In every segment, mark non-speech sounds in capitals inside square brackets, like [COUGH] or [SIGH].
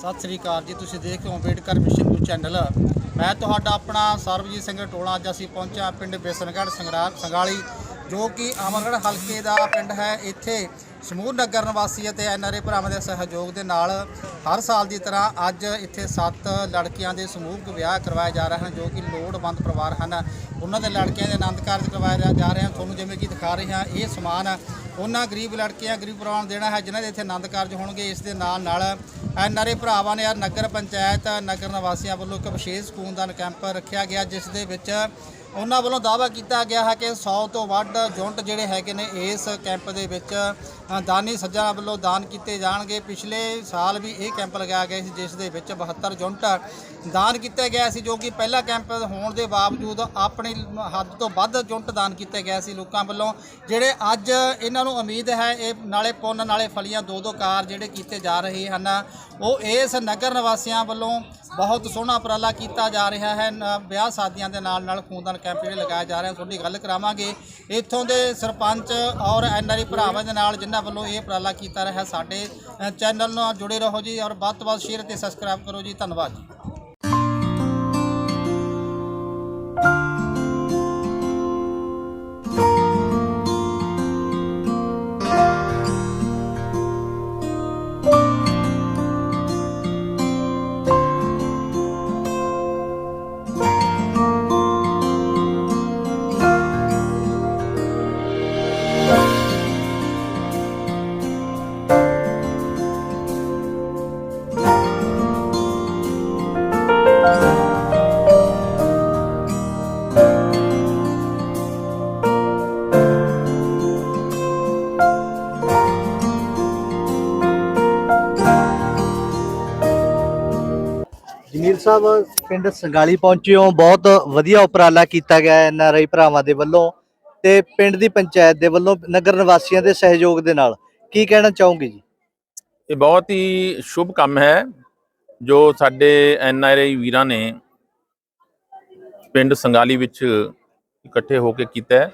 ਸਤਿ ਸ੍ਰੀ ਅਕਾਲ ਜੀ, ਤੁਸੀਂ ਦੇਖ ਰਹੇ ਹੋ ਅੰਬੇਡਕਰ ਮਿਸ਼ਨ ਨਿਊਜ਼ ਚੈਨਲ। ਮੈਂ ਤੁਹਾਡਾ ਆਪਣਾ ਸਰਬਜੀਤ ਸਿੰਘ ਟੋਲਾ, ਅੱਜ ਅਸੀਂ ਪਹੁੰਚਿਆ ਪਿੰਡ ਬੇਸਨਗੜ੍ਹ ਸੰਗਰਾ ਸੰਗਾਲੀ ਜੋ ਕਿ ਅਮਰਗੜ੍ਹ ਹਲਕੇ ਦਾ ਪਿੰਡ ਹੈ। ਇੱਥੇ ਸਮੂਹ ਨਗਰ ਨਿਵਾਸੀ ਅਤੇ ਐਨਆਰਏ ਭਰਾਵਾਂ ਦੇ ਸਹਿਯੋਗ ਦੇ ਨਾਲ ਹਰ ਸਾਲ ਦੀ ਤਰ੍ਹਾਂ ਅੱਜ ਇੱਥੇ ਸੱਤ ਲੜਕੀਆਂ ਦੇ ਸਮੂਹਕ ਵਿਆਹ ਕਰਵਾਏ ਜਾ ਰਹੇ ਹਨ, ਜੋ ਕਿ ਲੋੜਵੰਦ ਪਰਿਵਾਰ ਹਨ। ਉਹਨਾਂ ਦੇ ਲੜਕੀਆਂ ਦੇ ਆਨੰਦ ਕਾਰਜ ਕਰਵਾਇਆ ਜਾ- ਰਿਹਾ ਤੁਹਾਨੂੰ ਜਿਵੇਂ ਕਿ ਦਿਖਾ ਰਹੇ ਹਾਂ, ਇਹ ਸਮਾਨ ਉਹਨਾਂ ਗਰੀਬ ਲੜਕੀਆਂ, ਗਰੀਬ ਪਰਿਵਾਰਾਂ ਨੂੰ ਦੇਣਾ ਹੈ, ਜਿਨ੍ਹਾਂ ਦੇ ਇੱਥੇ ਆਨੰਦ ਕਾਰਜ ਹੋਣਗੇ। ਇਸ ਦੇ ਨਾਲ ਨਾਲ ਐਨਆਰਏ ਭਰਾਵਾਂ ਨੇ ਨਗਰ ਪੰਚਾਇਤ, ਨਗਰ ਨਿਵਾਸੀਆਂ ਵੱਲੋਂ ਇੱਕ ਵਿਸ਼ੇਸ਼ ਖੂਨਦਾਨ ਕੈਂਪ ਰੱਖਿਆ ਗਿਆ, ਜਿਸ ਦੇ ਵਿੱਚ ਉਹਨਾਂ ਵੱਲੋਂ ਦਾਅਵਾ ਕੀਤਾ ਗਿਆ ਹੈ ਕਿ 100 ਤੋਂ ਵੱਧ ਯੂਨਿਟ ਜਿਹੜੇ ਹੈਗੇ ਨੇ ਇਸ ਕੈਂਪ ਦੇ ਵਿੱਚ ਦਾਨੀ ਸੱਜਣਾ ਵੱਲੋਂ ਦਾਨ ਕੀਤੇ ਜਾਣਗੇ। ਪਿਛਲੇ ਸਾਲ ਵੀ ਇਹ ਕੈਂਪ ਲਗਾਇਆ ਗਿਆ ਸੀ, ਜਿਸ ਦੇ ਵਿੱਚ 72 ਯੂਨਿਟ ਦਾਨ ਕੀਤੇ ਗਏ ਸੀ, ਜੋ ਕਿ ਪਹਿਲਾ ਕੈਂਪ ਹੋਣ ਦੇ ਬਾਵਜੂਦ ਆਪਣੀ ਹੱਦ ਤੋਂ ਵੱਧ ਯੂਨਿਟ ਦਾਨ ਕੀਤੇ ਗਏ ਸੀ ਲੋਕਾਂ ਵੱਲੋਂ, ਜਿਹੜੇ ਅੱਜ ਇਹਨਾਂ ਨੂੰ ਉਮੀਦ ਹੈ, ਇਹ ਨਾਲੇ ਪੁੰਨ, ਨਾਲੇ ਫਲੀਆਂ ਦੋ ਦੋ ਕਾਰ ਜਿਹੜੇ ਕੀਤੇ ਜਾ ਰਹੇ ਹਨ। ਉਹ ਇਸ ਨਗਰ ਨਿਵਾਸੀਆਂ ਵੱਲੋਂ ਬਹੁਤ ਸੋਹਣਾ ਉਪਰਾਲਾ ਕੀਤਾ ਜਾ ਰਿਹਾ ਹੈ। ਵਿਆਹ ਸ਼ਾਦੀਆਂ ਦੇ ਨਾਲ ਨਾਲ ਖੂਨਦਾਨ ਕੈਂਪ ਜਿਹੜੇ ਲਗਾਏ ਜਾ ਰਹੇ ਹਨ। ਤੁਹਾਡੀ ਗੱਲ ਕਰਾਵਾਂਗੇ। ਇੱਥੋਂ ਦੇ ਸਰਪੰਚ ਔਰ ਐਨਆਰਈ ਭਰਾਵਾਂ ਦੇ ਨਾਲ, ਜਿਨ੍ਹਾਂ ਵੱਲੋਂ ਇਹ ਉਪਰਾਲਾ ਕੀਤਾ ਰਿਹਾ। ਸਾਡੇ ਚੈਨਲ ਨਾਲ ਜੁੜੇ ਰਹੋ ਜੀ ਔਰ ਵੱਧ ਤੋਂ ਵੱਧ ਸ਼ੇਅਰ ਤੇ ਸਬਸਕ੍ਰਾਈਬ ਕਰੋ ਜੀ। ਧੰਨਵਾਦ ਜੀ। ਜਮੀਲ ਸਾਹਿਬ, ਪਿੰਡ ਸੰਗਾਲੀ ਪਹੁੰਚੇ ਹੋ। ਬਹੁਤ ਵਧੀਆ ਉਪਰਾਲਾ ਕੀਤਾ ਗਿਆ ਐਨ ਆਰ ਆਈ ਭਰਾਵਾਂ ਦੇ ਵੱਲੋਂ ਤੇ ਪਿੰਡ ਦੀ ਪੰਚਾਇਤ ਦੇ ਵੱਲੋਂ ਨਗਰ ਨਿਵਾਸੀਆਂ ਦੇ ਸਹਿਯੋਗ ਦੇ ਨਾਲ। ਕੀ ਕਹਿਣਾ ਚਾਹੋਗੇ ਜੀ? ਇਹ ਬਹੁਤ ਹੀ ਸ਼ੁਭ ਕੰਮ ਹੈ ਜੋ ਸਾਡੇ ਐਨ ਆਰ ਆਈ ਵੀਰਾਂ ਨੇ ਪਿੰਡ ਸੰਗਾਲੀ ਵਿੱਚ ਇਕੱਠੇ ਹੋ ਕੇ ਕੀਤਾ ਹੈ।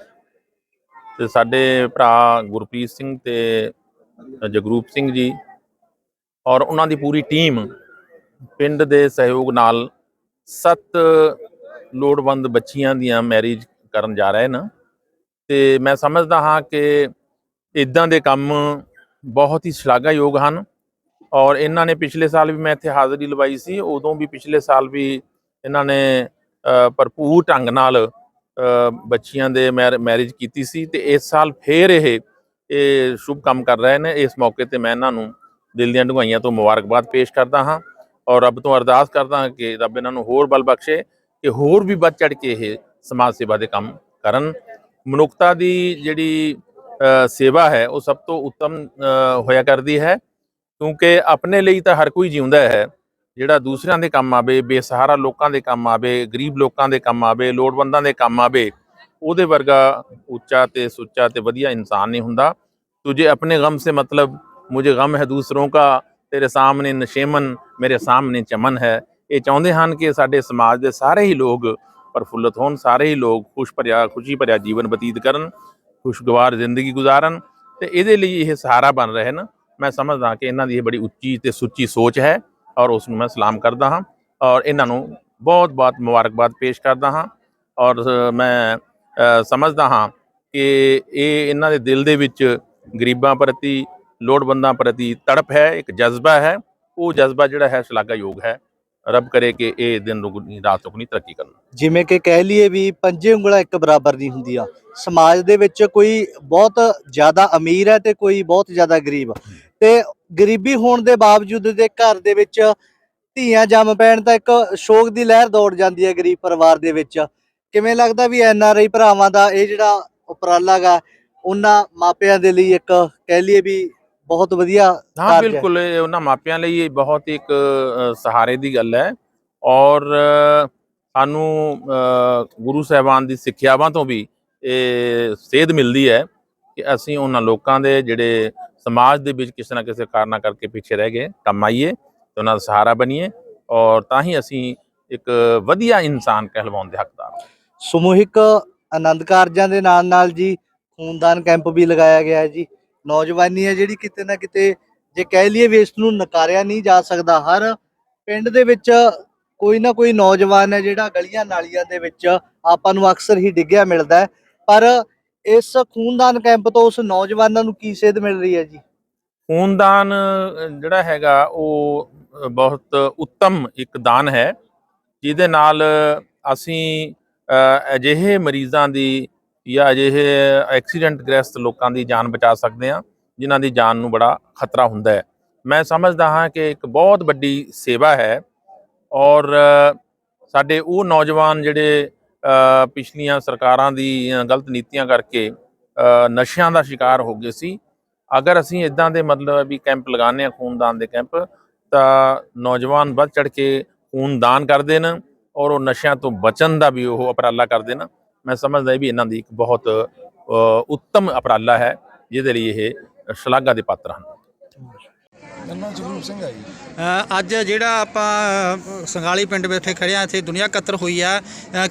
ਤੇ ਸਾਡੇ ਭਰਾ ਗੁਰਪ੍ਰੀਤ ਸਿੰਘ ਤੇ ਜਗਰੂਪ ਸਿੰਘ ਜੀ ਔਰ ਉਹਨਾਂ ਦੀ ਪੂਰੀ ਟੀਮ ਪਿੰਡ ਦੇ ਸਹਿਯੋਗ ਨਾਲ ਸੱਤ ਲੋੜਵੰਦ ਬੱਚੀਆਂ ਦੀਆਂ ਮੈਰਿਜ ਕਰਨ ਜਾ ਰਹੇ ਨੇ। ਤੇ ਮੈਂ ਸਮਝਦਾ ਹਾਂ ਕਿ ਇਦਾਂ ਦੇ ਕੰਮ ਬਹੁਤ ਹੀ ਸ਼ਲਾਘਾਯੋਗ ਹਨ ਔਰ ਇਹਨਾਂ ਨੇ ਪਿਛਲੇ ਸਾਲ ਵੀ ਮੈਂ ਇੱਥੇ ਹਾਜ਼ਰੀ ਲਵਾਈ ਸੀ, ਉਦੋਂ ਵੀ ਪਿਛਲੇ ਸਾਲ ਵੀ ਇਹਨਾਂ ਨੇ ਭਰਪੂਰ ਢੰਗ ਨਾਲ ਬੱਚੀਆਂ ਦੇ ਮੈਰਿਜ ਕੀਤੀ ਸੀ ਤੇ ਇਸ ਸਾਲ ਫੇਰ ਇਹ ਇਹ ਸ਼ੁਭ ਕੰਮ ਕਰ ਰਹੇ ਨੇ। ਇਸ ਮੌਕੇ ਤੇ ਮੈਂ ਇਹਨਾਂ ਨੂੰ ਦਿਲ ਦੀਆਂ ਡੂੰਘਾਈਆਂ ਤੋਂ ਮੁਬਾਰਕਬਾਦ ਪੇਸ਼ ਕਰਦਾ ਹਾਂ। ਔਰ ਰੱਬ ਤੋਂ ਅਰਦਾਸ ਕਰਦਾ ਹਾਂ ਕਿ ਰੱਬ ਇਹਨਾਂ ਨੂੰ ਹੋਰ ਬਲ ਬਖਸ਼ੇ ਕਿ ਹੋਰ ਵੀ ਵੱਧ ਚੜ ਕੇ ਇਹ ਸਮਾਜ ਸੇਵਾ ਦੇ ਕੰਮ ਕਰਨ। ਮਨੁੱਖਤਾ ਦੀ ਜਿਹੜੀ ਸੇਵਾ ਹੈ, ਉਹ ਸਭ ਤੋਂ ਉੱਤਮ ਹੋਇਆ ਕਰਦੀ ਹੈ। ਕਿਉਂਕਿ ਆਪਣੇ ਲਈ ਤਾਂ ਹਰ ਕੋਈ ਜਿਉਂਦਾ ਹੈ। ਜਿਹੜਾ ਦੂਸਰਿਆਂ ਦੇ ਕੰਮ ਆਵੇ, ਬੇਸਹਾਰਾ ਲੋਕਾਂ ਦੇ ਕੰਮ ਆਵੇ, ਗਰੀਬ ਲੋਕਾਂ ਦੇ ਕੰਮ ਆਵੇ, ਲੋੜਵੰਦਾਂ ਦੇ ਕੰਮ ਆਵੇ, ਉਹਦੇ ਵਰਗਾ ਉੱਚਾ ਤੇ ਸੁੱਚਾ ਤੇ ਵਧੀਆ ਇਨਸਾਨ ਨਹੀਂ ਹੁੰਦਾ। ਤੁਝੇ ਆਪਣੇ ਗਮ ਸੇ ਮਤਲਬ, ਮੁਝੇ ਗਮ ਹੈ ਦੂਸਰੋਂ ਕਾ, ਤੇਰੇ ਸਾਹਮਣੇ ਨਸ਼ੇਮਨ ਮੇਰੇ ਸਾਹਮਣੇ ਚਮਨ ਹੈ। ਇਹ ਚਾਹੁੰਦੇ ਹਨ ਕਿ ਸਾਡੇ ਸਮਾਜ ਦੇ ਸਾਰੇ ਹੀ ਲੋਕ ਪ੍ਰਫੁੱਲਤ ਹੋਣ, ਸਾਰੇ ਹੀ ਲੋਕ ਖੁਸ਼ ਭਰਿਆ, ਖੁਸ਼ੀ ਭਰਿਆ ਜੀਵਨ ਬਤੀਤ ਕਰਨ, ਖੁਸ਼ਗਵਾਰ ਜ਼ਿੰਦਗੀ ਗੁਜ਼ਾਰਨ ਤੇ ਇਹਦੇ ਲਈ ਇਹ ਸਹਾਰਾ ਬਣ ਰਹੇ ਹਨ ਮੈਂ ਸਮਝਦਾ ਕਿ ਇਹਨਾਂ ਦੀ ਇਹ ਬੜੀ ਉੱਚੀ ਤੇ ਸੁੱਚੀ ਸੋਚ ਹੈ ਔਰ ਉਸ ਨੂੰ ਮੈਂ ਸਲਾਮ ਕਰਦਾ ਹਾਂ ਔਰ ਇਹਨਾਂ ਨੂੰ ਬਹੁਤ ਬਹੁਤ ਮੁਬਾਰਕਬਾਦ ਪੇਸ਼ ਕਰਦਾ ਹਾਂ ਔਰ ਮੈਂ ਸਮਝਦਾ ਹਾਂ ਕਿ ਇਹ ਇਹਨਾਂ ਦੇ ਦਿਲ ਦੇ ਵਿੱਚ ਗਰੀਬਾਂ ਪ੍ਰਤੀ, ਲੋੜਵੰਦਾਂ ਪ੍ਰਤੀ ਤੜਪ ਹੈ, ਇੱਕ ਜਜ਼ਬਾ ਹੈ ਉਹ ਜਜ਼ਬਾ ਜਿਹੜਾ ਹੈ ਸ਼ਲਾਘਾਯੋਗ ਹੈ। ਰੱਬ ਕਰੇ ਕਿ ਇਹ ਦਿਨ ਦੁਗਣੀ ਰਾਤ ਚੌਗੁਣੀ ਤਰੱਕੀ ਕਰਨ। ਜਿਵੇਂ ਕਿ ਕਹਿ ਲਈਏ ਵੀ ਪੰਜੇ ਉਂਗਲਾਂ ਇੱਕ ਬਰਾਬਰ ਨਹੀਂ ਹੁੰਦੀਆਂ ਸਮਾਜ ਦੇ ਵਿੱਚ ਕੋਈ ਬਹੁਤ ਜ਼ਿਆਦਾ ਅਮੀਰ ਹੈ ਤੇ ਕੋਈ ਬਹੁਤ ਜ਼ਿਆਦਾ ਗਰੀਬ। ਤੇ ਗਰੀਬੀ ਹੋਣ ਦੇ ਬਾਵਜੂਦ ਦੇ ਘਰ ਦੇ ਵਿੱਚ ਧੀਆਂ ਜੰਮ ਪੈਣ ਤਾਂ ਇੱਕ ਸ਼ੋਕ ਦੀ ਲਹਿਰ ਦੌੜ ਜਾਂਦੀ ਹੈ ਗਰੀਬ ਪਰਿਵਾਰ ਦੇ ਵਿੱਚ। ਕਿਵੇਂ ਲੱਗਦਾ ਵੀ ਐਨ ਆਰ ਆਈ ਭਰਾਵਾਂ ਦਾ ਇਹ ਜਿਹੜਾ ਉਪਰਾਲਾ ਗਾ, ਉਹਨਾਂ ਮਾਪਿਆਂ ਦੇ ਲਈ ਇੱਕ ਕਹਿ ਲਈਏ ਵੀ ਬਹੁਤ ਵਧੀਆ ਹਾਂ। ਬਿਲਕੁਲ ਇਹ ਉਹਨਾਂ ਮਾਪਿਆਂ ਲਈ ਇਹ ਬਹੁਤ ਇੱਕ ਸਹਾਰੇ ਦੀ ਗੱਲ ਹੈ ਔਰ ਸਾਨੂੰ ਗੁਰੂ ਸਾਹਿਬਾਨ ਦੀ ਸਿੱਖਿਆਵਾਂ ਤੋਂ ਵੀ ਇਹ ਸੇਧ ਮਿਲਦੀ ਹੈ ਕਿ ਅਸੀਂ ਉਹਨਾਂ ਲੋਕਾਂ ਦੇ ਜਿਹੜੇ ਸਮਾਜ ਦੇ ਵਿੱਚ ਕਿਸੇ ਨਾ ਕਿਸੇ ਕਾਰਨਾਂ ਕਰਕੇ ਪਿੱਛੇ ਰਹਿ ਗਏ ਕੰਮ ਆਈਏ ਤੇ ਉਹਨਾਂ ਦਾ ਸਹਾਰਾ ਬਣੀਏ ਔਰ ਤਾਂ ਹੀ ਅਸੀਂ ਇੱਕ ਵਧੀਆ ਇਨਸਾਨ ਕਹਿਲਵਾਉਣ ਦੇ ਹੱਕਦਾਰ। ਸਮੂਹਿਕ ਆਨੰਦ ਕਾਰਜਾਂ ਦੇ ਨਾਲ ਨਾਲ ਜੀ ਖੂਨਦਾਨ ਕੈਂਪ ਵੀ ਲਗਾਇਆ ਗਿਆ ਹੈ ਜੀ ਨੌਜਵਾਨੀ ਹੈ ਜਿਹੜੀ ਕਿਤੇ ਨਾ ਕਿਤੇ ਜੇ ਕਹਿ ਲਈਏ ਵੀ ਇਸ ਨੂੰ ਨਕਾਰਿਆ ਨਹੀਂ ਜਾ ਸਕਦਾ, ਹਰ ਪਿੰਡ ਦੇ ਵਿੱਚ ਕੋਈ ਨਾ ਕੋਈ ਨੌਜਵਾਨ ਹੈ ਜਿਹੜਾ ਗਲੀਆਂ ਨਾਲੀਆਂ ਦੇ ਵਿੱਚ ਆਪਾਂ ਨੂੰ ਅਕਸਰ ਹੀ ਡਿੱਗਿਆ ਮਿਲਦਾ ਹੈ। ਪਰ ਇਸ ਖੂਨਦਾਨ ਕੈਂਪ ਤੋਂ ਉਸ ਨੌਜਵਾਨਾਂ ਨੂੰ ਕੀ ਸੇਧ ਮਿਲ ਰਹੀ ਹੈ ਜੀ? ਖੂਨਦਾਨ ਜਿਹੜਾ ਹੈਗਾ ਉਹ ਬਹੁਤ ਉੱਤਮ ਇੱਕ ਦਾਨ ਹੈ। ਜਿਹਦੇ ਨਾਲ ਅਸੀਂ ਅਜਿਹੇ ਮਰੀਜ਼ਾਂ ਦੀ ਜਾਂ ਅਜਿਹੇ ਐਕਸੀਡੈਂਟ ਗ੍ਰਸਤ ਲੋਕਾਂ ਦੀ ਜਾਨ ਬਚਾ ਸਕਦੇ ਹਾਂ, ਜਿਨ੍ਹਾਂ ਦੀ ਜਾਨ ਨੂੰ ਬੜਾ ਖਤਰਾ ਹੁੰਦਾ ਹੈ। ਮੈਂ ਸਮਝਦਾ ਹਾਂ ਕਿ ਇੱਕ ਬਹੁਤ ਵੱਡੀ ਸੇਵਾ ਹੈ ਔਰ ਸਾਡੇ ਉਹ ਨੌਜਵਾਨ ਜਿਹੜੇ ਪਿਛਲੀਆਂ ਸਰਕਾਰਾਂ ਦੀ ਗਲਤ ਨੀਤੀਆਂ ਕਰਕੇ ਨਸ਼ਿਆਂ ਦਾ ਸ਼ਿਕਾਰ ਹੋ ਗਏ ਸੀ। ਅਗਰ ਅਸੀਂ ਇਦਾਂ ਦੇ ਮਤਲਬ ਵੀ ਕੈਂਪ ਲਗਾਉਂਦੇ ਆ ਖੂਨਦਾਨ ਦੇ ਕੈਂਪ, ਤਾਂ ਨੌਜਵਾਨ ਵੱਧ ਚੜ ਕੇ ਖੂਨਦਾਨ ਕਰਦੇ ਨੇ ਔਰ ਉਹ ਨਸ਼ਿਆਂ ਤੋਂ ਬਚਣ ਦਾ ਵੀ ਉਹ ਉਪਰਾਲਾ ਕਰਦੇ ਨੇ ਮੈਂ ਸਮਝਦਾ ਇਹ ਵੀ ਇਹਨਾਂ ਦੀ ਇੱਕ ਬਹੁਤ ਉੱਤਮ ਉਪਰਾਲਾ ਹੈ ਜਿਹਦੇ ਲਈ ਇਹ ਸ਼ਲਾਘਾ ਦੇ ਪਾਤਰ ਹਨ। ਮੇਰਾ ਨਾਮ ਜਗਰੂਪ ਸਿੰਘ ਜੀ। ਅੱਜ ਜਿਹੜਾ ਆਪਾਂ ਸੰਗਾਲੀ ਪਿੰਡ ਵਿੱਚ ਖੜੇ ਆ ਇੱਥੇ ਦੁਨੀਆ ਇਕੱਤਰ ਹੋਈ ਆ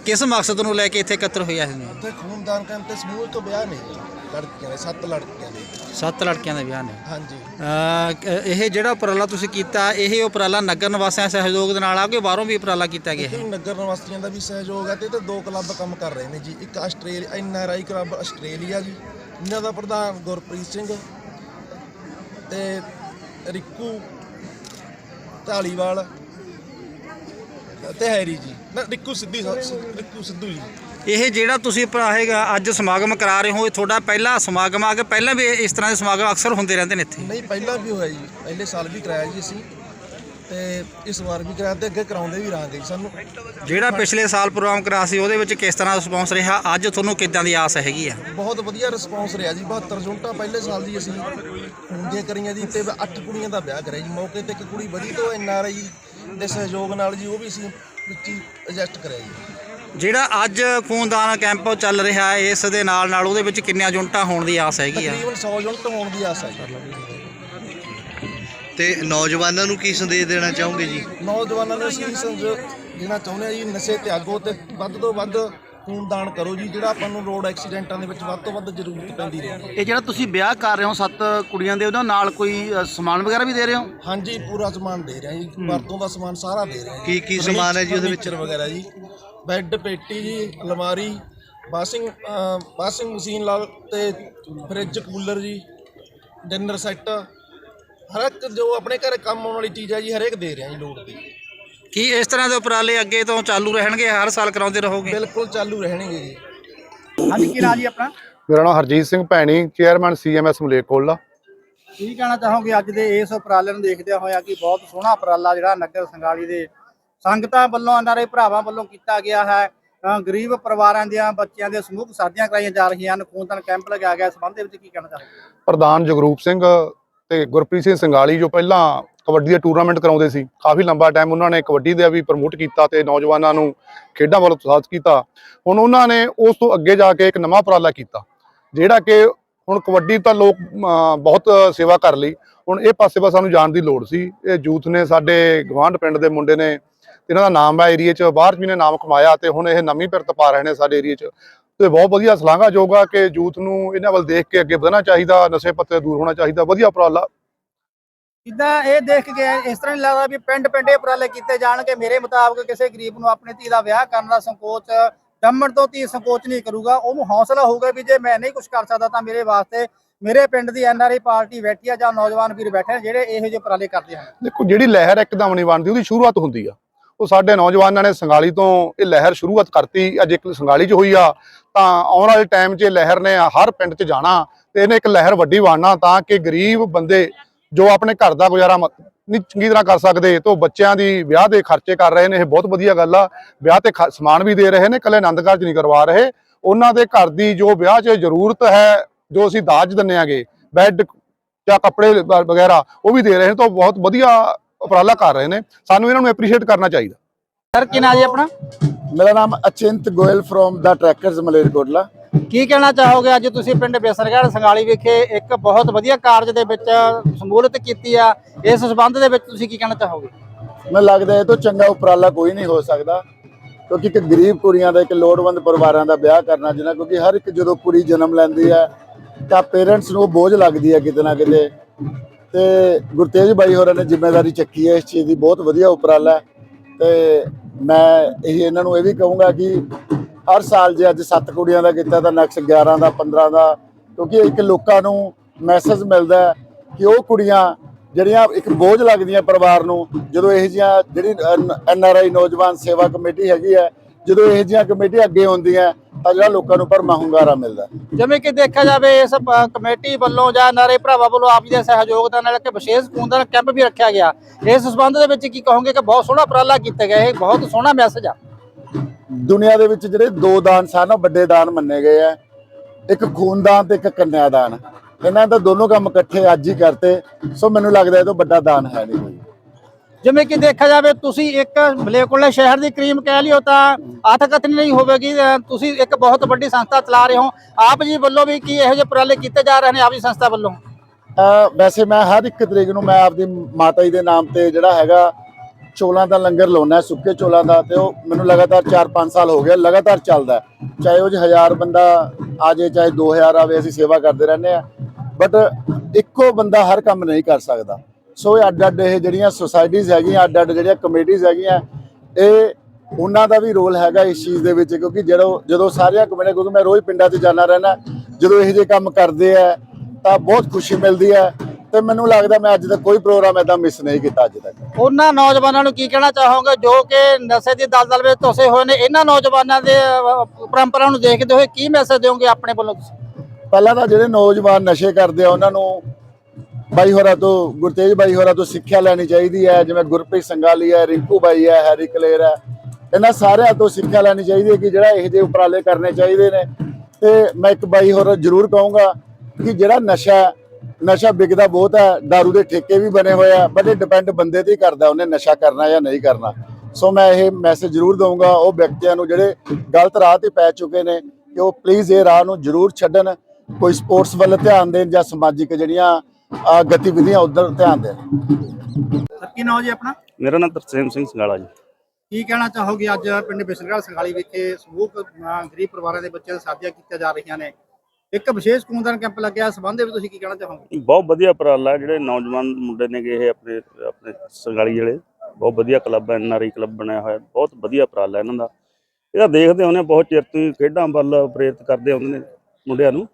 ਕਿਸ ਮਕਸਦ ਨੂੰ ਲੈ ਕੇ ਇੱਥੇ ਇਕੱਤਰ ਹੋਈ ਆ ਇਹ? ਉੱਥੇ ਖੂਨਦਾਨ ਕੈਂਪ ਤੇ ਸਮੂਹ ਤੋਂ ਵਿਆਹ ਨੇ ਜੀ ਲੜਕੀਆਂ ਸੱਤ ਲੜਕੀਆਂ ਸੱਤ ਲੜਕੀਆਂ ਦੇ ਵਿਆਹ ਨੇ। ਹਾਂਜੀ। ਇਹ ਜਿਹੜਾ ਉਪਰਾਲਾ ਤੁਸੀਂ ਕੀਤਾ ਇਹ ਉਪਰਾਲਾ ਨਗਰ ਨਿਵਾਸੀਆਂ ਸਹਿਯੋਗ ਦੇ ਨਾਲ ਆ ਕਿ ਬਾਹਰੋਂ ਵੀ ਉਪਰਾਲਾ ਕੀਤਾ ਗਿਆ ਤੇ ਹੈ ਨਗਰ ਨਿਵਾਸੀਆਂ ਦਾ ਵੀ ਸਹਿਯੋਗ ਹੈ ਤੇ ਤੇ ਦੋ ਕਲੱਬ ਕੰਮ ਕਰ ਰਹੇ ਨੇ ਜੀ। ਇੱਕ Australia N R I club Australia ਜੀ। ਇਹਨਾਂ ਦਾ ਪ੍ਰਧਾਨ ਗੁਰਪ੍ਰੀਤ ਸਿੰਘ ਤੇ ਰਿੱਕੂ ਢਾਲੀਵਾਲ ਤੇ ਹੈਰੀ ਜੀ। ਨਾ ਰਿੱਕੂ ਸਿੱਧੀ ਰਿੱਕੂ ਸਿੱਧੂ ਜੀ। ਇਹ ਜਿਹੜਾ ਤੁਸੀਂ ਹੈਗਾ ਅੱਜ ਸਮਾਗਮ ਕਰਾ ਰਹੇ ਹੋ ਇਹ ਤੁਹਾਡਾ ਪਹਿਲਾ ਸਮਾਗਮ ਆ ਕਿ ਪਹਿਲਾਂ ਵੀ ਇਸ ਤਰ੍ਹਾਂ ਦੇ ਸਮਾਗਮ ਅਕਸਰ ਹੁੰਦੇ ਰਹਿੰਦੇ ਨੇ ਇੱਥੇ? ਨਹੀਂ ਪਹਿਲਾਂ ਵੀ ਹੋਇਆ ਜੀ ਪਹਿਲੇ ਸਾਲ ਵੀ ਕਰਾਇਆ ਜੀ ਅਸੀਂ ਤੇ ਇਸ ਵਾਰ ਵੀ ਕਰਾਇਆ ਤੇ ਅੱਗੇ ਕਰਾਉਂਦੇ ਵੀ ਰਹਾਂਗੇ ਜੀ ਸਾਨੂੰ। ਜਿਹੜਾ ਪਿਛਲੇ ਸਾਲ ਪ੍ਰੋਗਰਾਮ ਕਰਾ ਸੀ ਉਹਦੇ ਵਿੱਚ ਕਿਸ ਤਰ੍ਹਾਂ ਰਿਸਪੌਂਸ ਰਿਹਾ? ਅੱਜ ਤੁਹਾਨੂੰ ਕਿੱਦਾਂ ਦੀ ਆਸ ਹੈਗੀ ਆ? ਬਹੁਤ ਵਧੀਆ ਰਿਸਪੌਂਸ ਰਿਹਾ ਜੀ 72 ਜੁਨਟਾਂ ਪਹਿਲੇ ਸਾਲ ਦੀ ਅਸੀਂ ਹੁੰਦੀਆਂ ਕਰੀਆਂ ਜੀ ਤੇ 8 ਕੁੜੀਆਂ ਦਾ ਵਿਆਹ ਕਰਿਆ ਜੀ ਮੌਕੇ ਤੇ ਇੱਕ ਕੁੜੀ ਵਧੀ ਤੋਂ ਐਨ ਆਰ ਆਈ ਦੇ ਸਹਿਯੋਗ ਨਾਲ ਜੀ ਉਹ ਵੀ ਅਸੀਂ ਵਿੱਚ ਐਡਜਸਟ ਕਰਿਆ ਜੀ। ਜਿਹੜਾ ਅੱਜ ਖੂਨਦਾਨ ਕੈਂਪ ਚੱਲ ਰਿਹਾ ਹੈ ਇਸ ਦੇ ਨਾਲ ਨਾਲ ਉਹਦੇ ਵਿੱਚ ਕਿੰਨੀਆਂ ਯੂਨਿਟਾਂ ਹੋਣ ਦੀ ਆਸ ਹੈਗੀ ਆ? ਤਕਰੀਬਨ 100 ਯੂਨਿਟ ਹੋਣ ਦੀ ਆਸ ਹੈ ਜੀ ਤੇ ਨੌਜਵਾਨਾਂ ਨੂੰ ਕੀ ਸੰਦੇਸ਼ ਦੇਣਾ ਚਾਹੋਗੇ ਜੀ? ਨੌਜਵਾਨਾਂ ਨੂੰ ਅਸੀਂ ਸੰਜ ਦੇਣਾ ਚਾਹੁੰਦੇ ਆ ਜੀ ਨਸ਼ੇ ਤਿਆਗੋ ਤੇ ਵੱਧ ਤੋਂ ਵੱਧ ਖੂਨਦਾਨ ਕਰੋ ਜੀ ਜਿਹੜਾ ਆਪਾਂ ਨੂੰ ਰੋਡ ਐਕਸੀਡੈਂਟਾਂ ਦੇ ਵਿੱਚ ਵੱਧ ਤੋਂ ਵੱਧ ਜ਼ਰੂਰਤ ਪੈਂਦੀ ਹੈ। ਇਹ ਜਿਹੜਾ ਤੁਸੀਂ ਵਿਆਹ ਕਰ ਰਹੇ ਹੋ ਸੱਤ ਕੁੜੀਆਂ ਦੇ ਉਹਨਾਂ ਨਾਲ ਕੋਈ ਅ, ਸਮਾਨ ਵਗੈਰਾ ਵੀ ਦੇ ਰਹੇ ਹੋ? ਹਾਂਜੀ ਪੂਰਾ ਸਮਾਨ ਦੇ ਰਹੇ ਹਾਂ ਜੀ ਵਰਤੋਂ ਦਾ ਸਮਾਨ ਸਾਰਾ ਦੇ ਰਹੇ ਹਾਂ ਕੀ ਕੀ ਸਮਾਨ ਹੈ ਜੀ ਉਹਦੇ ਵਿੱਚ? ਵਗੈਰਾ ਜੀ ਬੈੱਡ ਪੇਟੀ ਜੀ ਅਲਮਾਰੀ ਵਾਸ਼ਿੰਗ ਵਾਸ਼ਿੰਗ ਮਸ਼ੀਨ ਲਾ ਤੇ ਫ੍ਰਿਜ ਕੂਲਰ ਜੀ ਡਿਨਰ ਸੈੱਟ। ਹਰ ਇੱਕ ਜੋ ਆਪਣੇ ਘਰ ਕੰਮ ਆਉਣ ਵਾਲੀ ਚੀਜ਼ ਹੈ ਜੀ ਹਰੇਕ ਦੇ ਰਹੇ ਹਾਂ ਜੀ ਲੋੜ ਦੀ ਕੀ ਇਸ ਤਰ੍ਹਾਂ ਦੇ ਉਪਰਾਲੇ ਅੱਗੇ ਤੋਂ ਚਾਲੂ ਰਹਿਣਗੇ ਹਰ ਸਾਲ ਕਰਾਉਂਦੇ ਰਹੋਗੇ? ਬਿਲਕੁਲ ਚਾਲੂ ਰਹਿਣਗੇ ਜੀ। ਹਾਂਜੀ ਕੀ ਨਾਂ ਜੀ ਆਪਣਾ? ਮੇਰਾ ਨਾਮ ਹਰਜੀਤ ਸਿੰਘ ਭੈਣੀ ਚੇਅਰਮੈਨ ਸੀਐਮਐਸ ਮਲੇਰਕੋਟਲਾ। ਕੀ ਕਹਿਣਾ ਚਾਹੋਗੇ ਅੱਜ ਦੇ ਇਸ ਉਪਰਾਲੇ ਨੂੰ ਦੇਖਦਿਆਂ ਹੋਇਆ ਕਿ ਬਹੁਤ ਸੋਹਣਾ ਉਪਰਾਲਾ ਜਿਹੜਾ ਨਗਰ ਸੰਗਾਲੀ ਦੇ ਸੰਗਤਾਂ ਵੱਲੋਂ ਅਨਾਰੇ ਭਰਾਵਾਂ ਵੱਲੋਂ ਕੀਤਾ ਗਿਆ ਹੈ। ਅ, ਗਰੀਬ ਪਰਿਵਾਰਾਂ ਦੀਆਂ ਬੱਚਿਆਂ ਦੇ ਸਮੂਹ ਸਾਧੀਆਂ ਕਰਾਈਆਂ ਜਾ ਰਹੀਆਂ ਹਨ। ਖੂਨਦਾਨ ਕੈਂਪ ਲਗਾਇਆ ਗਿਆ। ਇਸ ਸੰਬੰਧ ਦੇ ਵਿੱਚ ਕੀ ਕਹਿਣਾ ਚਾਹੋਗੇ? ਪ੍ਰਧਾਨ ਜਗਰੂਪ ਸਿੰਘ ਤੇ ਗੁਰਪ੍ਰੀਤ ਸਿੰਘ ਸੰਗਾਲੀ ਜੋ ਪਹਿਲਾਂ ਕਬੱਡੀ ਦੇ ਟੂਰਨਾਮੈਂਟ ਕਰਾਉਂਦੇ ਸੀ ਕਾਫੀ ਲੰਬਾ ਟਾਈਮ ਉਹਨਾਂ ਨੇ ਕਬੱਡੀ ਦਾ ਵੀ ਪ੍ਰਮੋਟ ਕੀਤਾ ਤੇ ਨੌਜਵਾਨਾਂ ਨੂੰ ਖੇਡਾਂ ਵੱਲ ਉਤਸ਼ਾਹਿਤ ਕੀਤਾ। ਹੁਣ ਉਹਨਾਂ ਨੇ ਉਸ ਤੋਂ ਅੱਗੇ ਜਾ ਕੇ ਇੱਕ ਨਵਾਂ ਉਪਰਾਲਾ ਕੀਤਾ ਜਿਹੜਾ ਕਿ ਹੁਣ ਕਬੱਡੀ ਤਾਂ ਲੋਕ ਅਮ, ਬਹੁਤ ਸੇਵਾ ਕਰ ਲਈ। ਹੁਣ ਇਹ ਪਾਸੇ ਬਸ ਸਾਨੂੰ ਜਾਣ ਦੀ ਲੋੜ ਸੀ। ਇਹ ਯੂਥ ਨੇ ਸਾਡੇ ਗਵਾਂਢ ਪਿੰਡ ਦੇ ਮੁੰਡੇ ਨੇ ਇਹਨਾਂ ਦਾ ਨਾਮ ਹੈ ਏਰੀਏ 'ਚ ਬਾਹਰ ਵੀ ਨੇ ਨਾਮ ਕਮਾਇਆ ਤੇ ਹੁਣ ਇਹ ਨਵੀਂ ਪਿਰਤ ਪਾ ਰਹੇ ਨੇ ਸਾਡੇ ਏਰੀਏ 'ਚ। ਤੇ ਬਹੁਤ ਵਧੀਆ ਸ਼ਲਾਘਾਯੋਗ ਆ ਕਿ ਯੂਥ ਨੂੰ ਇਹਨਾਂ ਵੱਲ ਦੇਖ ਕੇ ਅੱਗੇ ਵਧਣਾ ਚਾਹੀਦਾ ਨਸ਼ੇ ਪੱਤੇ ਦੂਰ ਹੋਣਾ ਚਾਹੀਦਾ ਵਧੀਆ ਉਪਰਾਲਾ। ਜਿੱਦਾਂ ਇਹ ਦੇਖ ਕੇ ਇਸ ਤਰ੍ਹਾਂ ਨਹੀਂ ਲੱਗਦਾ ਵੀ ਪਿੰਡ ਪਿੰਡੇ ਉਪਰਾਲੇ ਕੀਤੇ ਜਾਣਗੇ ਮੇਰੇ ਮੁਤਾਬਕ ਕਿਸੇ ਗਰੀਬ ਨੂੰ ਆਪਣੀ ਧੀ ਦਾ ਵਿਆਹ ਕਰਨ ਦਾ ਸੰਕੋਚ ਜੰਮਣ ਤੋਂ ਧੀ ਸੰਕੋਚ ਨਹੀਂ ਕਰੂਗਾ ਉਹਨੂੰ ਹੌਸਲਾ ਹੋਊਗਾ ਵੀ ਜੇ ਮੈਂ ਨਹੀਂ ਕੁਝ ਕਰ ਸਕਦਾ ਤਾਂ ਮੇਰੇ ਵਾਸਤੇ ਮੇਰੇ ਪਿੰਡ ਦੀ ਐਨਆਰਆਈ ਪਾਰਟੀ ਬੈਠੀ ਆ ਜਾਂ ਨੌਜਵਾਨ ਵੀਰ ਬੈਠੇ ਆ ਜਿਹੜੇ ਇਹੋ ਜਿਹੇ ਉਪਰਾਲੇ ਕਰਦੇ ਹਨ। ਦੇਖੋ ਜਿਹੜੀ ਲਹਿਰ ਇੱਕਦਮ ਨਹੀਂ ਬਣਦੀ ਉਹਦੀ ਸ਼ੁਰੂਆਤ ਹੁੰਦੀ ਆ। ਉਹ ਸਾਡੇ ਨੌਜਵਾਨਾਂ ਨੇ ਸੰਗਾਲੀ ਤੋਂ ਇਹ ਲਹਿਰ ਸ਼ੁਰੂਆਤ ਕਰਤੀ ਅੱਜ ਇੱਕ ਸੰਗਾਲੀ 'ਚ ਹੋਈ ਆ ਤਾਂ ਆਉਣ ਵਾਲੇ ਟਾਈਮ 'ਚ ਲਹਿਰ ਨੇ ਹਰ ਪਿੰਡ 'ਚ ਜਾਣਾ ਤੇ ਇਹਨੇ ਇੱਕ ਲਹਿਰ ਵੱਡੀ ਬਣਨਾ ਤਾਂ ਕਿ ਗਰੀਬ ਬੰਦੇ ਜੋ ਆਪਣੇ ਘਰ ਦਾ ਗੁਜ਼ਾਰਾ ਨਹੀਂ ਚੰਗੀ ਤਰ੍ਹਾਂ ਕਰ ਸਕਦੇ ਤੋਂ ਬੱਚਿਆਂ ਦੀ ਵਿਆਹ ਦੇ ਖਰਚੇ ਕਰ ਰਹੇ ਨੇ, ਇਹ ਬਹੁਤ ਵਧੀਆ ਗੱਲ ਆ। ਵਿਆਹ ਤੇ ਸਮਾਨ ਵੀ ਦੇ ਰਹੇ ਨੇ ਕੱਲੇ ਆਨੰਦ ਕਾਰਜ ਨਹੀਂ ਕਰਵਾ ਰਹੇ। ਉਹਨਾਂ ਦੇ ਘਰ ਦੀ ਜੋ ਵਿਆਹ 'ਚ ਜ਼ਰੂਰਤ ਹੈ, ਜੋ ਅਸੀਂ ਦਾਜ ਦਿੰਨੇ ਆਗੇ ਬੈੱਡ ਜਾਂ ਕੱਪੜੇ ਵਗੈਰਾ, ਉਹ ਵੀ ਦੇ ਰਹੇ ਨੇ ਤਾਂ ਬਹੁਤ ਵਧੀਆ ਉਪਰਾਲਾ ਕਰ ਰਹੇ ਨੇ। ਸਾਨੂੰ ਇਹਨਾਂ ਨੂੰ ਐਪਰੀਸ਼ੀਏਟ ਕਰਨਾ ਚਾਹੀਦਾ। ਸਰ ਕੀ ਨਾਂ ਜੀ ਆਪਣਾ? ਮੇਰਾ ਨਾਮ Achint Goyal from the trackers Malerkotla ਕੀ ਕਹਿਣਾ ਚਾਹੋਗੇ? ਅੱਜ ਤੁਸੀਂ ਪਿੰਡ ਬੇਸਰਗੜ੍ਹ ਸੰਗਾਲੀ ਵਿਖੇ ਇੱਕ ਬਹੁਤ ਵਧੀਆ ਕਾਰਜ ਦੇ ਵਿੱਚ ਸ਼ਮੂਲੀਅਤ ਕੀਤੀ ਆ। ਇਸ ਸਬੰਧ ਦੇ ਵਿੱਚ ਤੁਸੀਂ ਕੀ ਕਹਿਣਾ ਚਾਹੋਗੇ? ਮੈਨੂੰ ਲੱਗਦਾ ਇਹ ਤੋਂ ਚੰਗਾ ਉਪਰਾਲਾ ਕੋਈ ਨਹੀਂ ਹੋ ਸਕਦਾ ਕਿਉਂਕਿ ਇੱਕ ਗਰੀਬ ਕੁੜੀਆਂ ਦਾ ਇੱਕ ਲੋੜਵੰਦ ਪਰਿਵਾਰਾਂ ਦਾ ਵਿਆਹ ਕਰਨਾ ਜਿਹਨਾਂ ਕਿਉਂਕਿ ਹਰ ਇੱਕ ਜਦੋਂ ਕੁੜੀ ਜਨਮ ਲੈਂਦੀ ਹੈ ਤਾਂ ਪੇਰੈਂਟਸ ਨੂੰ ਬੋਝ ਲੱਗਦੀ ਹੈ ਕਿਤੇ ਨਾ ਕਿਤੇ। ਤੇ ਗੁਰਤੇਜ ਬਾਈ ਹੋਰਾਂ ਨੇ ਜ਼ਿੰਮੇਵਾਰੀ ਚੱਕੀ ਹੈ ਇਸ ਚੀਜ਼ ਦੀ ਬਹੁਤ ਵਧੀਆ ਉਪਰਾਲਾ ਤੇ ਮੈਂ ਇਹ ਇਹਨਾਂ ਨੂੰ ਇਹ ਵੀ ਕਹੂੰਗਾ ਕਿ ਹਰ ਸਾਲ ਜੇ ਅੱਜ 7 ਕੁੜੀਆਂ ਦਾ ਕੀਤਾ ਤਾਂ ਨੈਕਸਟ 11 ਦਾ 15 ਦਾ, ਕਿਉਂਕਿ ਇੱਕ ਲੋਕਾਂ ਨੂੰ ਮੈਸੇਜ ਮਿਲਦਾ ਕਿ ਉਹ ਕੁੜੀਆਂ ਜਿਹੜੀਆਂ ਇੱਕ ਬੋਝ ਲੱਗਦੀਆਂ ਪਰਿਵਾਰ ਨੂੰ, ਜਦੋਂ ਇਹ ਜੀਆਂ ਜਿਹੜੀ ਐਨ ਆਰ ਆਈ ਨੌਜਵਾਨ ਸੇਵਾ ਕਮੇਟੀ ਹੈਗੀ ਹੈ ਜਦੋਂ ਇਹ ਜੀਆਂ ਕਮੇਟੀ ਅੱਗੇ ਹੁੰਦੀਆਂ ਤਾਂ ਜਿਹੜਾ ਲੋਕਾਂ ਨੂੰ ਭਰਮਾ ਹੁੰਗਾਰਾ ਮਿਲਦਾ। ਜਿਵੇਂ ਕਿ ਦੇਖਿਆ ਜਾਵੇ ਇਸ ਕਮੇਟੀ ਵੱਲੋਂ ਜਾਂ ਨਾਰੇ ਭਰਾਵਾਂ ਵੱਲੋਂ ਆਪ ਜੀ ਦੇ ਸਹਿਯੋਗ ਦੇ ਨਾਲ ਇੱਕ ਵਿਸ਼ੇਸ਼ ਖੂਨਦਾਨ ਕੈਂਪ ਵੀ ਰੱਖਿਆ ਗਿਆ। ਇਸ ਸੰਬੰਧ ਦੇ ਵਿੱਚ ਕੀ ਕਹੋਗੇ ਕਿ ਬਹੁਤ ਸੋਹਣਾ ਉਪਰਾਲਾ ਕੀਤਾ ਗਿਆ ਇਹ ਬਹੁਤ ਸੋਹਣਾ ਮੈਸੇਜ ਆ। ਦੁਨੀਆ ਦੇ ਵਿੱਚ ਜਿਹੜੇ ਦੋ ਦਾਨ ਸਾਰਿਆਂ ਨਾਲੋਂ ਵੱਡੇ ਦਾਨ ਮੰਨੇ ਗਏ ਆ। ਇੱਕ ਖੂਨਦਾਨ ਤੇ ਇੱਕ ਕੰਨਿਆਦਾਨ ਇਹਨਾਂ ਦਾ ਦੋਨੋਂ ਕੰਮ ਇਕੱਠੇ ਅੱਜ ਹੀ ਕਰਤੇ ਸੋ ਮੈਨੂੰ ਲੱਗਦਾ ਇਹ ਤੋਂ ਵੱਡਾ ਦਾਨ ਹੈ ਨਹੀਂ ਕੋਈ। ਜਿਵੇਂ ਕਿ ਦੇਖਿਆ ਜਾਵੇ, ਤੁਸੀਂ ਇੱਕ ਮਲੇਕੁਲਾ ਸ਼ਹਿਰ ਦੀ ਕਰੀਮ ਕਹਿ ਲਿਓ ਤਾਂ ਆਥਕਤਨੀ ਨਹੀਂ ਹੋਵੇਗੀ ਤੁਸੀਂ ਇੱਕ ਬਹੁਤ ਵੱਡੀ ਸੰਸਥਾ ਚਲਾ ਰਹੇ ਹੋ। ਆਪ ਜੀ ਵੱਲੋਂ ਵੀ ਕੀ ਇਹੋ ਜਿਹੇ ਉਪਰਾਲੇ ਕੀਤੇ ਜਾ ਰਹੇ ਨੇ ਆਪ ਜੀ ਸੰਸਥਾ ਵੱਲੋਂ? ਵੈਸੇ ਮੈਂ ਹਰ ਇੱਕ ਤਰੀਕ ਨੂੰ ਮੈਂ ਆਪਦੀ ਮਾਤਾ ਜੀ ਦੇ ਨਾਮ ਤੇ ਜਿਹੜਾ ਹੈਗਾ ਚੋਲਾਂ ਦਾ ਲੰਗਰ ਲਾਉਣਾ ਸੁੱਕੇ ਚੋਲਾਂ ਦਾ ਤੇ ਉਹ ਮੈਨੂੰ ਲਗਾਤਾਰ 4-5 ਸਾਲ ਹੋ ਗਿਆ ਲਗਾਤਾਰ ਚੱਲਦਾ ਚਾਹੇ ਉਹ 'ਚ ਹਜ਼ਾਰ ਬੰਦਾ ਆ ਜੇ ਚਾਹੇ 2000 ਆਵੇ, ਅਸੀਂ ਸੇਵਾ ਕਰਦੇ ਰਹਿੰਦੇ ਆ ਬਟ ਇੱਕੋ ਬੰਦਾ ਹਰ ਕੰਮ ਨਹੀਂ ਕਰ ਸਕਦਾ। ਸੋ ਇਹ ਅੱਡ ਅੱਡ ਇਹ ਜਿਹੜੀਆਂ ਸੁਸਾਇਟੀਆਂ ਹੈਗੀਆਂ ਅੱਡ ਅੱਡ ਜਿਹੜੀਆਂ ਕਮੇਟੀਆਂ ਹੈਗੀਆਂ ਇਹ ਉਹਨਾਂ ਦਾ ਵੀ ਰੋਲ ਹੈਗਾ ਇਸ ਚੀਜ਼ ਦੇ ਵਿੱਚ ਕਿਉਂਕਿ ਜਦੋਂ ਜਦੋਂ ਸਾਰੀਆਂ ਕਮੇਟੀਆਂ ਕਿਉਂਕਿ ਮੈਂ ਰੋਜ਼ ਪਿੰਡਾਂ 'ਚ ਜਾਂਦਾ ਰਹਿਣਾ ਜਦੋਂ ਇਹੋ ਜਿਹੇ ਕੰਮ ਕਰਦੇ ਆ ਤਾਂ ਬਹੁਤ ਖੁਸ਼ੀ ਮਿਲਦੀ ਹੈ ਤੇ ਮੈਨੂੰ ਲੱਗਦਾ ਮੈਂ ਅੱਜ ਤੱਕ ਕੋਈ ਪ੍ਰੋਗਰਾਮ ਐਦਾਂ ਮਿਸ ਨਹੀਂ ਕੀਤਾ ਅੱਜ ਤੱਕ। ਉਹਨਾਂ ਨੌਜਵਾਨਾਂ ਨੂੰ ਕੀ ਕਹਿਣਾ ਚਾਹੋਗੇ? ਜੋ ਕਿ ਨਸ਼ੇ ਦੀ ਦਲਦਲ ਵਿੱਚ ਧਸੇ ਹੋਏ ਨੇ ਇਹਨਾਂ ਨੌਜਵਾਨਾਂ ਦੇ ਪਰੰਪਰਾ ਨੂੰ ਦੇਖਦੇ ਹੋਏ ਕੀ ਮੈਸੇਜ ਦਿਓਗੇ ਆਪਣੇ ਵੱਲੋਂ ਤੁਸੀਂ? ਪਹਿਲਾਂ ਤਾਂ ਜਿਹੜੇ ਨੌਜਵਾਨ ਨਸ਼ੇ ਕਰਦੇ ਆ ਉਹਨਾਂ ਨੂੰ ਬਾਈ ਹੋਰਾਂ ਤੋਂ, ਗੁਰਤੇਜ ਬਾਈ ਹੋਰਾਂ ਤੋਂ ਸਿੱਖਿਆ ਲੈਣੀ ਚਾਹੀਦੀ ਹੈ, ਜਿਵੇਂ ਗੁਰਪ੍ਰੀਤ ਸੰਗਾਲੀ ਹੈ, ਰਿੰਕੂ ਬਾਈ ਹੈ, ਹੈਰੀ ਕਲੇਰ ਹੈ, ਇਹਨਾਂ ਸਾਰਿਆਂ ਤੋਂ ਸਿੱਖਿਆ ਲੈਣੀ ਚਾਹੀਦੀ ਹੈ ਕਿ ਜਿਹੜਾ ਇਹੋ ਜਿਹੇ ਉਪਰਾਲੇ ਕਰਨੇ ਚਾਹੀਦੇ ਨੇ। ਤੇ ਮੈਂ ਇੱਕ ਬਾਈ ਹੋਰ ਜ਼ਰੂਰ ਕਹੂੰਗਾ ਕਿ ਜਿਹੜਾ ਨਸ਼ਾ ਨਸ਼ਾ ਵਿਕਦਾ ਬਹੁਤ ਹੈ दारू ਦੇ ਠੇਕੇ ਵੀ ਬਣੇ ਹੋਏ ਆ ਬਟ ਇਹ ਡਿਪੈਂਡ ਬੰਦੇ ਤੇ ਹੀ ਕਰਦਾ, ਉਹਨੇ ਨਸ਼ਾ ਕਰਨਾ ਜਾਂ ਨਹੀਂ ਕਰਨਾ। ਸੋ ਮੈਂ ਇਹ ਮੈਸੇਜ ਜ਼ਰੂਰ ਦਊਂਗਾ, ਉਹ ਵਿਅਕਤੀਆਂ ਨੂੰ ਜਿਹੜੇ ਗਲਤ ਰਾਹ ਤੇ ਪੈ ਚੁੱਕੇ ਨੇ, ਕਿ ਉਹ ਪਲੀਜ਼ ਇਹ ਰਾਹ ਨੂੰ ਜ਼ਰੂਰ ਛੱਡਣ, ਕੋਈ ਸਪੋਰਟਸ ਵੱਲ ਧਿਆਨ ਦੇਣ ਜਾਂ ਸਮਾਜਿਕ ਜਿਹੜੀਆਂ ਗਤੀਵਿਧੀਆਂ ਉਧਰ ਧਿਆਨ ਦੇਣ ਕੀ ਨਾਮ ਜੀ ਆਪਣਾ? ਮੇਰਾ ਨਾਮ ਤਰਸੇਮ ਸਿੰਘ ਸੰਗਾਲਾ ਜੀ। ਕੀ ਕਹਿਣਾ ਚਾਹੋਗੇ ਅੱਜ ਪਿੰਡ ਬਿਸਰਗੜ੍ਹ ਸੰਗਾਲੀ ਵਿਖੇ ਸਮੂਹ ਗਰੀਬ ਪਰਿਵਾਰਾਂ ਦੇ ਬੱਚਿਆਂ ਦੀਆਂ ਸ਼ਾਦੀਆਂ ਕੀਤੀਆਂ ਜਾ ਰਹੀਆਂ ਨੇ? ਇੱਕ ਵਿਸ਼ੇਸ਼ ਖੂਨਦਾਨ ਕੈਂਪ ਲੱਗਿਆ ਇਸ ਸੰਬੰਧ ਦੇ ਵਿੱਚ ਤੁਸੀਂ ਕੀ ਕਹਿਣਾ ਚਾਹੋਗੇ? ਬਹੁਤ ਵਧੀਆ ਉਪਰਾਲਾ ਹੈ, ਜਿਹੜੇ ਨੌਜਵਾਨ ਮੁੰਡੇ ਨੇਗੇ ਇਹ ਆਪਣੇ ਆਪਣੇ ਸੰਗਾਲੀ ਜਿਹੜੇ ਬਹੁਤ ਵਧੀਆ ਕਲੱਬ ਹੈ ਐਨਆਰਆਈ ਕਲੱਬ ਬਣਿਆ ਹੋਇਆ ਬਹੁਤ ਵਧੀਆ ਉਪਰਾਲਾ ਇਹਨਾਂ ਦਾ। ਇਹਦਾ ਦੇਖਦੇ ਹੁੰਦੇ ਬਹੁਤ ਚਿਰ ਤੋਂ ਖੇਡਾਂ ਵੱਲ ਪ੍ਰੇਰਿਤ ਕਰਦੇ ਆਉਂਦੇ ਨੇ ਮੁੰਡਿਆਂ ਨੂੰ।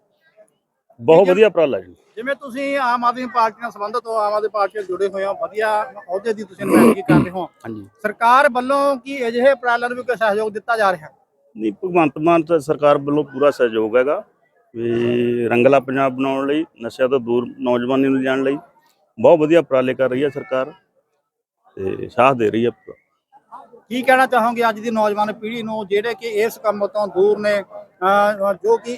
ਬਹੁਤ ਵਧੀਆ ਉਪਰਾਲਾ ਜੀ। ਜਿਵੇਂ ਤੁਸੀਂ ਆਮ ਆਦਮੀ ਪਾਰਟੀ ਨਾਲ ਸੰਬੰਧਿਤ ਹੋ ਆਮ ਆਦਮੀ ਪਾਰਟੀ ਨਾਲ ਜੁੜੇ ਹੋਏ ਹੋ ਵਧੀਆ ਅਹੁਦੇ ਦੀ ਤੁਸੀਂ ਨੁਮਾਇੰਦਗੀ [COUGHS] ਕਰ ਰਹੇ ਹੋ। ਹਾਂਜੀ। ਸਰਕਾਰ ਵੱਲੋਂ ਕੀ ਅਜਿਹੇ ਉਪਰਾਲਿਆਂ ਨੂੰ ਵੀ ਕੋਈ ਸਹਿਯੋਗ ਦਿੱਤਾ ਜਾ ਰਿਹਾ? ਨਹੀਂ ਭਗਵੰਤ ਮਾਨ ਸਰਕਾਰ ਵੱਲੋਂ ਪੂਰਾ ਸਹਿਯੋਗ ਹੈਗਾ ਵੀ ਰੰਗਲਾ ਪੰਜਾਬ ਬਣਾਉਣ ਲਈ ਨਸ਼ਿਆਂ ਤੋਂ ਦੂਰ ਨੌਜਵਾਨੀ ਨੂੰ ਲਿਜਾਣ ਲਈ ਬਹੁਤ ਵਧੀਆ ਉਪਰਾਲੇ ਕਰ ਰਹੀ ਹੈ ਸਰਕਾਰ ਤੇ ਸਾਥ ਦੇ ਰਹੀ ਹੈ ਕੀ ਕਹਿਣਾ ਚਾਹੋਗੇ ਅੱਜ ਦੀ ਨੌਜਵਾਨ ਪੀੜ੍ਹੀ ਨੂੰ ਜਿਹੜੇ ਕਿ ਇਸ ਕੰਮ ਤੋਂ ਦੂਰ ਨੇ ਜੋ ਕਿ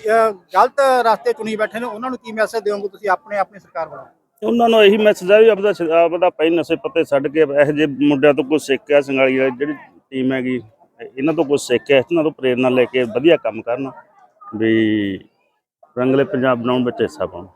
ਗਲਤ ਰਸਤੇ ਚੁਣੀ ਬੈਠੇ ਨੇ, ਉਹਨਾਂ ਨੂੰ ਕੀ ਮੈਸੇਜ ਦਿਓਗੇ ਤੁਸੀਂ ਆਪਣੇ, ਆਪਣੀ ਸਰਕਾਰ ਵੱਲੋਂ? ਉਹਨਾਂ ਨੂੰ ਇਹੀ ਮੈਸੇਜ ਆ ਵੀ ਆਪਦਾ ਸ਼- ਆਪਦਾ ਪੈ ਨਸ਼ੇ ਪੱਤੇ ਛੱਡ ਕੇ, ਇਹੋ ਜਿਹੇ ਮੁੰਡਿਆਂ ਤੋਂ ਕੁਝ ਸਿੱਖਿਆ ਸੰਗਾਲੀ ਵਾਲੀ ਜਿਹੜੀ ਟੀਮ ਹੈਗੀ, ਇਹਨਾਂ ਤੋਂ ਕੁਝ ਸਿੱਖਿਆ ਇਹਨਾਂ ਤੋਂ ਪ੍ਰੇਰਨਾ ਲੈ ਕੇ ਵਧੀਆ ਕੰਮ ਕਰਨ, ਵੀ ਰੰਗਲੇ ਪੰਜਾਬ ਬਣਾਉਣ ਵਿੱਚ ਹਿੱਸਾ ਪਾਉਣ।